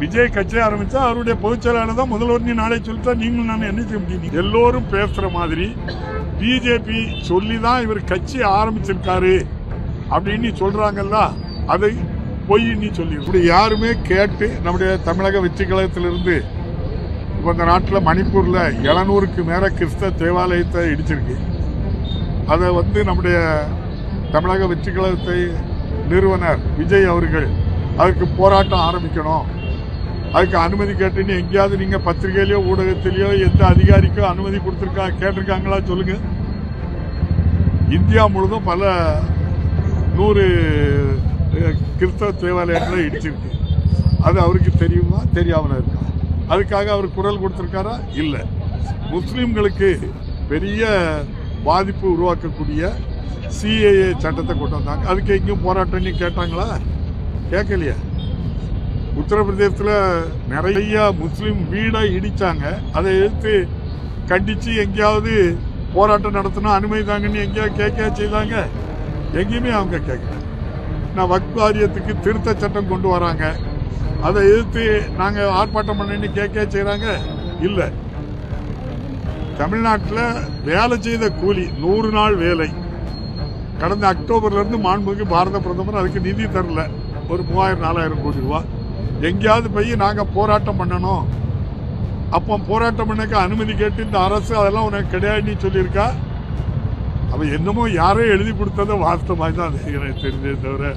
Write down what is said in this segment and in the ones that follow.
விஜய் கட்சி ஆரம்பிச்சா அவருடைய பொதுச்செயலாளர் தான் முதல்வர் நீ நாளை சொல்லிட்டா நீங்களும் நான் என்ன செய்ய முடியும்? எல்லோரும் பேசுற மாதிரி பிஜேபி சொல்லி தான் இவர் கட்சி ஆரம்பிச்சிருக்காரு அப்படின்னு சொல்றாங்கல்ல அதை பொய் நீ சொல்லி இப்படி யாருமே கேட்டு நம்முடைய தமிழக வெற்றி கழகத்திலிருந்து இப்போ இந்த நாட்டில் மணிப்பூரில் எழுநூறுக்கு மேலே கிறிஸ்த தேவாலயத்தை இடிச்சிருக்கு. அதை வந்து நம்முடைய தமிழக வெற்றி கழகத்தை நிறுவனர் விஜய் அவர்கள் அதுக்கு போராட்டம் ஆரம்பிக்கணும். அதுக்கு அனுமதி கேட்டுன்னு எங்கேயாவது நீங்கள் பத்திரிகையிலையோ ஊடகத்திலேயோ எந்த அதிகாரிக்கோ அனுமதி கொடுத்துருக்கா கேட்டிருக்காங்களா சொல்லுங்க. இந்தியா முழுதும் பல நூறு கிறிஸ்தவ தேவாலயங்களை இடிச்சிருக்கு. அது அவருக்கு தெரியுமா? தெரியாமல் இருக்கா? அதுக்காக அவர் குரல் கொடுத்துருக்காரா? இல்லை. முஸ்லீம்களுக்கு பெரிய பாதிப்பு உருவாக்கக்கூடிய சிஏஏ சட்டத்தை கொண்டு வந்தாங்க. அதுக்கு எங்கேயும் போராட்டம் கேட்டாங்களா? கேட்கலையா? உத்தரப்பிரதேசத்தில் நிறைய முஸ்லீம் வீடை இடிச்சாங்க. அதை எதிர்த்து கண்டிச்சு எங்கேயாவது போராட்டம் நடத்தணும் அனுமதி தாங்கன்னு எங்கேயாவது கேட்க செய்தாங்க. எங்கேயுமே அவங்க கேட்கல. நான் வக்வாரியத்துக்கு வாரியத்துக்கு திருத்த சட்டம் கொண்டு வராங்க. அதை எதிர்த்து நாங்கள் ஆர்ப்பாட்டம் பண்ணேன்னு கேட்க செய்கிறாங்க இல்லை. தமிழ்நாட்டில் வேலை செய்த கூலி நூறு நாள் வேலை. கடந்த அக்டோபர்லேருந்து மாண்புமிகு பாரத பிரதமர் அதுக்கு நிதி தரல. ஒரு மூவாயிரம் நாலாயிரம் கோடி ரூபா எங்கேயாவது போய் நாங்கள் போராட்டம் பண்ணணும். அப்போ போராட்டம் பண்ணக்க அனுமதி கேட்டு இந்த அரசு அதெல்லாம் உனக்கு கிடையாதுன்னு சொல்லியிருக்கா? அவள் என்னமோ யாரோ எழுதி கொடுத்ததை வாஸ்தமாக தான் அது எனக்கு தெரிஞ்சே தவிர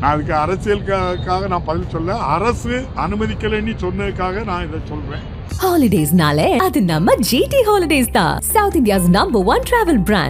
நான் அதுக்கு அரசியலுக்காக நான் பதில் சொல்ல அரசு அனுமதிக்கலைன்னு சொன்னதுக்காக நான் இதை சொல்றேன். ஹாலிடேஸ்னாலே அது நம்ம ஜிடி ஹாலிடேஸ் தான். South India's number one travel brand